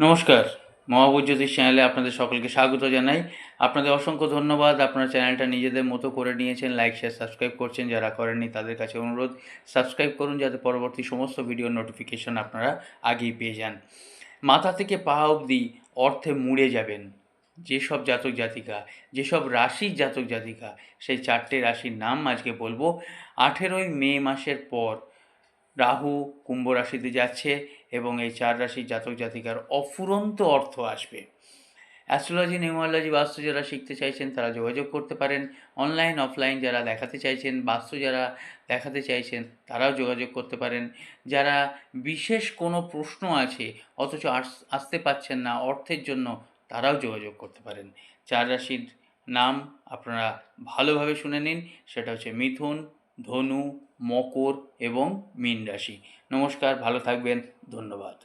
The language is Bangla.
নমস্কার। মহাবুজ জ্যোতিষ চ্যানেলে আপনাদের সকলকে স্বাগত জানাই। আপনাদের অসংখ্য ধন্যবাদ। আপনারা চ্যানেলটা নিজেদের মতো করে নিয়েছেন লাইক শেয়ার সাবস্ক্রাইব করছেন, যারা করেননি তাদের কাছে অনুরোধ সাবস্ক্রাইব করুন যাতে পরবর্তী সমস্ত ভিডিও নোটিফিকেশন আপনারা আগেই পেয়ে যান। মাথা থেকে পা অবধি অর্থে মুড়ে যাবেন। যেসব জাতক জাতিকা, যেসব রাশির জাতক জাতিকা, সেই চারটে রাশির নাম আজকে বলব। আঠেরোই মে মাসের পর রাহু কুম্ভ রাশিতে যাচ্ছে এবং এই চার রাশির জাতক জাতিকার অফুরন্ত অর্থ আসবে। অ্যাস্ট্রোলজি নিউমোলজি বাস্তু যারা শিখতে চাইছেন তারা যোগাযোগ করতে পারেন। অনলাইন অফলাইন যারা দেখাতে চাইছেন, বাস্তু যারা দেখাতে চাইছেন তারাও যোগাযোগ করতে পারেন। যারা বিশেষ কোনো প্রশ্ন আছে, অথচ আসতে পাচ্ছেন না অর্থের জন্য, তারাও যোগাযোগ করতে পারেন। চার রাশির নাম আপনারা ভালোভাবে শুনে নিন, সেটা হচ্ছে মিথুন ধনু মকর এবং মীন রাশি। নমস্কার ভালো থাকবেন ধন্যবাদ।